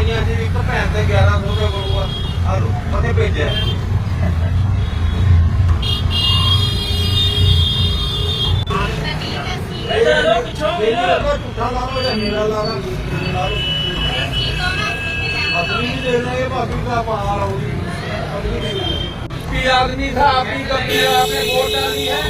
ਆਈਆਂ ਜੀ, ਇੱਕ ਭੈਣ ਤੇ 1100 ਦਾ ਗੁਰੂ ਆ। ਆ ਲੋ ਉਹਨੇ ਭੇਜਿਆ। ਇਹਦਾ ਲੋ ਪਿੱਛੋਂ ਮੇਰਾ ਝੂਠਾ ਲਾ ਲੋ ਜਾਂ ਮੇਰਾ ਲਾ ਲੋ ਅਸਲੀ ਨਹੀਂ ਦੇਣਾ ਇਹ ਭਾਬੀ ਦਾ ਪਾਰ ਆਉਗੀ ਅਸਲੀ ਨਹੀਂ ਪੀ ਆਦਮੀ ਦਾ ਆਪੀ ਕੰਪਨੀ ਆਪਣੇ ਵੋਟਾਂ ਦੀ ਹੈ।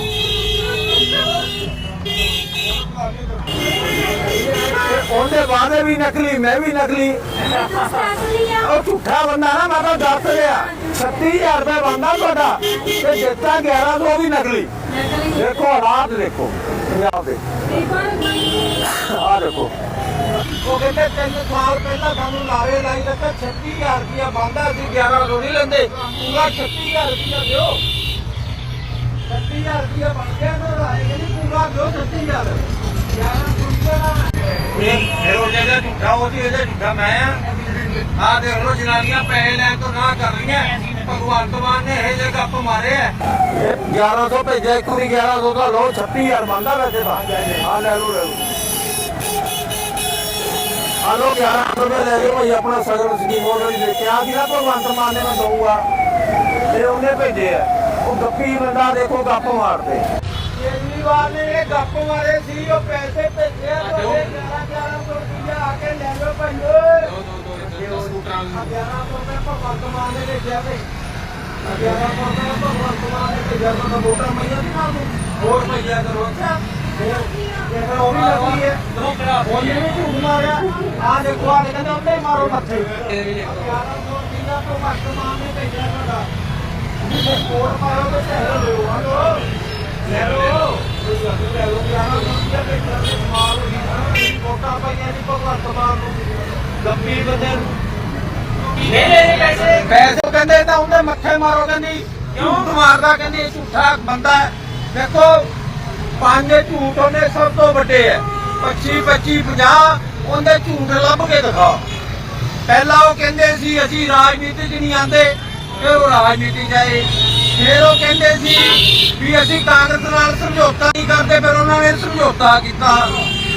ਉਹਦੇ ਵਾਦੇ ਵੀ ਨਕਲੀ, ਮੈਂ ਵੀ ਨਕਲੀ। ਉਹ ਝੂਠਾ ਬੰਦਾ ਨਾ, ਮੈਂ ਤਾਂ ਦੱਸ ਰਿਹਾ। 36000 ਰੁਪਏ ਬੰਦਾ ਤੁਹਾਡਾ, ਤੇ ਜਿੱਤਾ 1100 ਵੀ ਨਕਲੀ। ਦੇਖੋ ਹਾਲਾਤ ਦੇਖੋ, ਪੰਜਾਬ ਦੇ। ਆ ਦੇਖੋ। ਉਹ ਕਹਿੰਦੇ ਤਿੰਨ ਸਾਲ ਪਹਿਲਾਂ ਸਾਨੂੰ ਲਾਰੇ ਲਾਈ ਦਿੱਤਾ 36000 ਰੁਪਇਆ ਬੰਦਾ ਸੀ 1100 ਨਹੀਂ ਲੈਂਦੇ। ਪੂਰਾ 36000 ਰੁਪਇਆ ਦਿਓ। 36000 ਰੁਪਇਆ ਬਣ ਗਿਆ ਨਾ ਲਾਰੇ ਕਹਿੰਦੇ ਪੂਰਾ ਦਿਓ 36000 ਜਿਹੜਾ ਝੂਠਾ, ਉਹ ਸੀ ਇਹਦਾ ਝੂਠਾ ਮੈਂ ਆ। ਆ ਦੇਖ ਲੋ ਜਨਾਨੀਆਂ ਪੈਸੇ ਲੈਣ ਤੋਂ ਨਾ ਕਰ ਰਹੀਆਂ। ਭਗਵੰਤ ਮਾਨ ਨੇ ਇਹ ਜੇ ਗੱਪ ਮਾਰੇ ਆ। 1100 ਭੇਜਿਆ, ਇੱਕ ਵੀ 1100 ਦਾ ਲੋ 36000 ਬੰਦਾ ਵੈਸੇ ਤਾਂ। ਆ ਲੈ ਲੋ ਲੈ ਆ ਲੋ 1100 ਰੁਪਏ ਲੈ ਲਿਓ ਭਾਈ, ਆਪਣਾ ਸਗਨ ਸਕੀਮ ਉਹਨਾਂ ਦੀ ਕਿਹਾ ਸੀ ਨਾ ਭਗਵੰਤ ਮਾਨ ਨੇ ਮੈਂ ਦਊਗਾ। ਤੇ ਉਹਨੇ ਭੇਜੇ ਆ। ਉਹ ਗੱਪੀ ਬੰਦਾ ਦੇਖੋ, ਗੱਪ ਮਾਰਦੇ। ਕੇਜਰੀਵਾਲ ਨੇ ਇਹ ਗੱਪ ਮਾਰੇ ਸੀ ਉਹ ਪੈਸੇ ਭੇਜੇ ਆ ਤੁਹਾਡੇ 11 1100 ਰੁਪਇਆ ਆ ਕੇ ਲੈ ਲਓ ਭਾਈ। ਦੋ ਦੋ ਦੋ ਸਕੂਟਰਾਂ 1100 ਰੁਪਏ ਭਗਵੰਤ ਮਾਨ ਨੇ ਭੇਜਿਆ ਵੇ 1100 ਰੁਪਏ ਭਗਵੰਤ ਮਾਨ ਨੇ ਭੇਜਿਆ ਤਾਂ ਵੋਟਾਂ ਮਈਆਂ ਦੀ ਨਾਲ। ਹੋਰ ਮਈਆ ਕਰੋ ਅੱਛਾ? ਇਹ ਫਿਰ ਉਹ ਵੀ ਲੱਗੀ ਹੈ। ਉਹਨੇ ਵੀ ਝੂਠ ਮਾਰਿਆ। ਆ ਦੇਖੋ ਆ ਕਹਿੰਦੇ ਉੱਤੇ ਹੀ ਮਾਰੋ ਮੱਥੇ। 1100 ਰੁਪਇਆ ਭਗਵੰਤ ਮਾਨ ਨੇ ਭੇਜਿਆ ਤੁਹਾਡਾ। ਜੇ ਤੇ ਲਓ ਹਲੋ ਲੈ ਲਓ ਲੈ ਲਓ ਯਾਰ ਦੁਨੀਆ ਦੇ ਤਰ੍ਹਾਂ ਮਾਲ ਹੋਈ ਕੋਟਾ ਪਾਈਆਂ ਦੀ ਭਗਵੰਤ ਮਾਨ ਨੂੰ ਗੱਪੀ ਬੰਦੇ ਪੈਸੇ। ਪੈਸੇ ਕਹਿੰਦੇ ਤਾਂ ਉਹਦੇ ਮੱਥੇ ਮਾਰੋ ਕਹਿੰਦੀ। ਝੂਠ ਮਾਰਦਾ ਕਹਿੰਦੀ ਇਹ ਝੂਠਾ ਬੰਦਾ ਹੈ। ਦੇਖੋ ਪੰਜ ਝੂਠ ਉਹਨੇ ਸਭ ਤੋਂ ਵੱਡੇ ਹੈ। 25 25 50 ਉਹਦੇ ਝੂਠ ਲੱਭ ਕੇ ਦਿਖਾ ਪਹਿਲਾਂ ਉਹ ਕਹਿੰਦੇ ਸੀ ਅਸੀਂ ਰਾਜਨੀਤੀ 'ਚ ਨਹੀਂ ਆਂਦੇ ਫਿਰ ਉਹ ਰਾਜਨੀਤੀ 'ਚ ਆਏ। ਫਿਰ ਉਹ ਕਹਿੰਦੇ ਸੀ ਵੀ ਅਸੀਂ ਕਾਂਗਰਸ ਨਾਲ ਸਮਝੌਤਾ ਨਹੀਂ ਕਰਦੇ ਫਿਰ ਉਹਨਾਂ ਨੇ ਸਮਝੌਤਾ ਕੀਤਾ।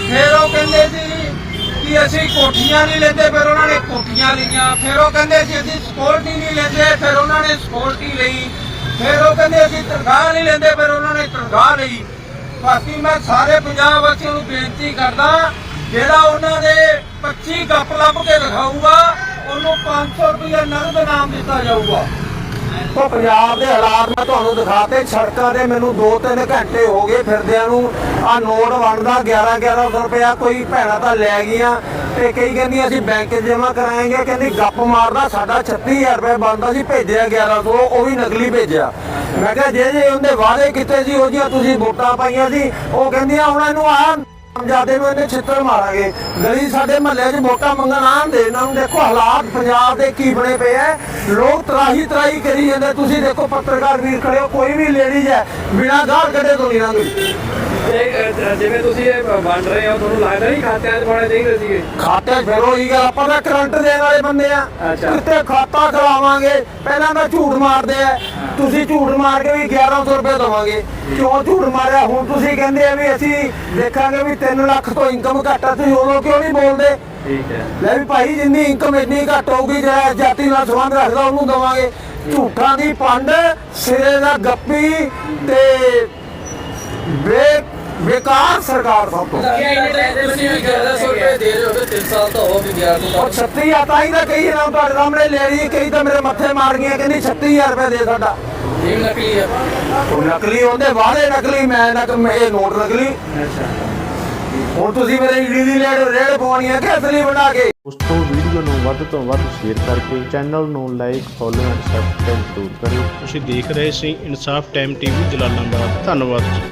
ਫਿਰ ਉਹ ਕਹਿੰਦੇ ਸੀ ਕਿ ਅਸੀਂ ਕੋਠੀਆਂ ਨਹੀਂ ਲੈਂਦੇ, ਫਿਰ ਉਹਨਾਂ ਨੇ ਕੋਠੀਆਂ ਲਈਆਂ। ਫਿਰ ਉਹ ਕਹਿੰਦੇ ਸੀ, ਅਸੀਂ ਸਕਿਉਰਟੀ ਨਹੀਂ ਲੈਂਦੇ, ਫਿਰ ਉਹਨਾਂ ਨੇ ਸਕਿਉਰਟੀ ਲਈ। ਫਿਰ ਉਹ ਕਹਿੰਦੇ, ਅਸੀਂ ਤਨਖਾਹ ਨਹੀਂ ਲੈਂਦੇ, ਫਿਰ ਉਹਨਾਂ ਨੇ ਤਨਖਾਹ ਲਈ। ਬਾਕੀ ਮੈਂ ਸਾਰੇ ਪੰਜਾਬ ਵਾਸੀਆਂ ਨੂੰ ਬੇਨਤੀ ਕਰਦਾ, ਜਿਹੜਾ ਉਹਨਾਂ ਦੇ 25 ਗੱਪ ਲੱਭ ਕੇ ਦਿਖਾਊਗਾ ਉਹਨੂੰ 500 ਰੁਪਏ ਨਗਦ ਇਨਾਮ ਦਿੱਤਾ ਜਾਊਗਾ। ਉਹ ਪੰਜਾਬ ਦੇ ਹਾਲਾਤ ਮੈਂ ਤੁਹਾਨੂੰ ਦਿਖਾਤੇ, ਸੜਕਾਂ ਤੇ ਮੈਨੂੰ 2-3 ਘੰਟੇ ਹੋ ਗਏ ਫਿਰਦਿਆਂ ਨੂੰ। ਆ ਨੋਟ ਬਣਦਾ 11-1100 ਰੁਪਇਆ ਕੋਈ ਭੈਣਾ ਤਾਂ ਲੈ ਗਈਆਂ ਤੇ ਕਈ ਕਹਿੰਦੀ ਅਸੀਂ ਬੈਂਕ 'ਚ ਜਮ੍ਹਾਂ ਕਰਾਏਂਗੇ, ਕਹਿੰਦੀ ਗੱਪ ਮਾਰਦਾ, ਸਾਡਾ 36000 ਰੁਪਏ ਬਣਦਾ ਸੀ, ਭੇਜਿਆ 1100 ਉਹ ਵੀ ਨਕਲੀ ਭੇਜਿਆ। ਮੈਂ ਕਿਹਾ ਜੇ ਜੇ ਉਹਦੇ ਵਾਅਦੇ ਕੀਤੇ ਸੀ ਉਹ ਜੀਆਂ ਤੁਸੀਂ ਵੋਟਾਂ ਪਾਈਆਂ ਸੀ, ਉਹ ਕਹਿੰਦੀਆਂ, ਹੁਣ ਇਹਨੂੰ ਆ ਜਿਆਦੇ ਨੂੰ ਇਹਨੇ ਛਿੱਤਰ ਮਾਰਾਂਗੇ। ਗਲੀ ਸਾਡੇ ਮਹੱਲੇ 'ਚ ਵੋਟਾਂ ਮੰਗਣ ਆਣ ਦੇ, ਇਹਨਾਂ ਨੂੰ ਦੇਖੋ ਹਾਲਾਤ ਪੰਜਾਬ ਦੇ ਕੀ ਬਣੇ ਪਏ ਐ। ਲੋਕ ਤਰਾਹੀ ਤਰਾਹੀ ਕਰੀ ਜਾਂਦੇ, ਤੁਸੀਂ ਦੇਖੋ ਪੱਤਰਕਾਰ ਵੀਰ ਖੜੇ ਹੋ, ਕੋਈ ਵੀ ਲੇਡੀਜ਼ ਹੈ ਬਿਨਾਂ ਗਾਲ ਕੱਢੇ ਤੋਂ ਨਹੀਂ ਲੰਘਦੀ। ਜਿਵੇਂ ਤੁਸੀਂ ਇਹ ਵੰਡ ਰਹੇ ਹੋ ਤੁਹਾਨੂੰ ਲੱਗਦਾ ਨਹੀਂ ਖਾਤਿਆਂ 'ਚ ਪਾਉਣੇ ਚਾਹੀਦੇ ਸੀਗੇ? ਖਾਤੇ 'ਚ ਫਿਰ ਉਹੀ ਗੱਲ ਆਪਾਂ ਤਾਂ ਕਰੰਟ ਦੇਣ ਵਾਲੇ ਬੰਦੇ ਆ। ਅੱਛਾ। ਕਿਤੇ ਖਾਤਾ ਖਲਾਵਾਂਗੇ ਪਹਿਲਾਂ ਤਾਂ ਝੂਠ ਮਾਰਦੇ ਆ। ਤੁਸੀਂ ਝੂਠ ਮਾਰ ਕੇ ਵੀ 1100 ਰੁਪਏ ਦਵਾਂਗੇ। ਕਿਉਂ ਝੂਠ ਮਾਰਿਆ? ਹੁਣ ਤੁਸੀਂ ਕਹਿੰਦੇ ਆ ਵੀ ਅਸੀਂ ਦੇਖਾਂਗੇ ਵੀ 3 ਲੱਖ ਤੋਂ ਇਨਕਮ ਘੱਟ ਆ। ਤੁਸੀਂ ਉਦੋਂ ਕਿਉਂ ਨਹੀਂ ਬੋਲਦੇ? ਠੀਕ ਹੈ। ਲੈ ਵੀ ਭਾਈ ਜਿੰਨੀ ਇਨਕਮ ਇੰਨੀ ਘੱਟ ਹੋਊਗੀ ਜਿਹੜਾ ਜਾਤੀ ਨਾਲ ਸੰਬੰਧ ਰੱਖਦਾ ਉਹਨੂੰ ਦਵਾਂਗੇ। ਝੂਠਾਂ ਦੀ ਪੰਡ ਸਿਰੇ ਦਾ ਗੱਪੀ ਤੇ ਬੇ ਬੇਕਾਰ ਸਰਕਾਰ ਸਭ ਤੋਂ। ਤੁਸੀਂ ਵੀ 1100 ਰੁਪਏ ਦੇ ਰਹੇ ਹੋ ਤੇ 3 ਸਾਲ ਤਾਂ ਹੋ ਵੀ ਗਿਆ ਉਹ 36000 ਤਾਂ ਹੀ ਤਾਂ ਕਹੀ ਨਾ ਤੁਹਾਡੇ ਸਾਹਮਣੇ ਲੈ ਰਹੀ ਕਈ ਤਾਂ ਮੇਰੇ ਮੱਥੇ ਮਾਰ ਗਈਆਂ ਕਹਿੰਦੀ 36000 ਰੁਪਏ ਦੇ ਸਾਡਾ। ਇਹ ਨਕਲੀ ਹੈ ਉਹ ਨਕਲੀ ਹੁੰਦੇ ਵਾਅਦੇ ਨਕਲੀ ਮੈਂ ਨਕ ਇਹ ਨੋਟ ਨਕਲੀ। ਹੁਣ ਤੁਸੀਂ ਮੇਰੇ ਈਡੀ ਦੀ ਰੇਡ ਰੇਡ ਪਵਾਉਣੀ ਹੈ ਕਿ ਅਸਲੀ ਬਣਾ ਕੇ? ਉਸ ਤੋਂ ਵੀਡੀਓ ਨੂੰ ਵੱਧ ਤੋਂ ਵੱਧ ਸ਼ੇਅਰ ਕਰਕੇ ਚੈਨਲ ਨੂੰ ਲਾਈਕ ਫੋਲੋ ਐਂਡ ਸਬਸਕ੍ਰਾਈਬ ਜ਼ਰੂਰ ਕਰਿਓ। ਤੁਸੀਂ ਦੇਖ ਰਹੇ ਸੀ ਇਨਸਾਫ ਟਾਈਮ ਟੀਵੀ ਜਲਾਲਾਬਾਦ। ਧੰਨਵਾਦ ਜੀ।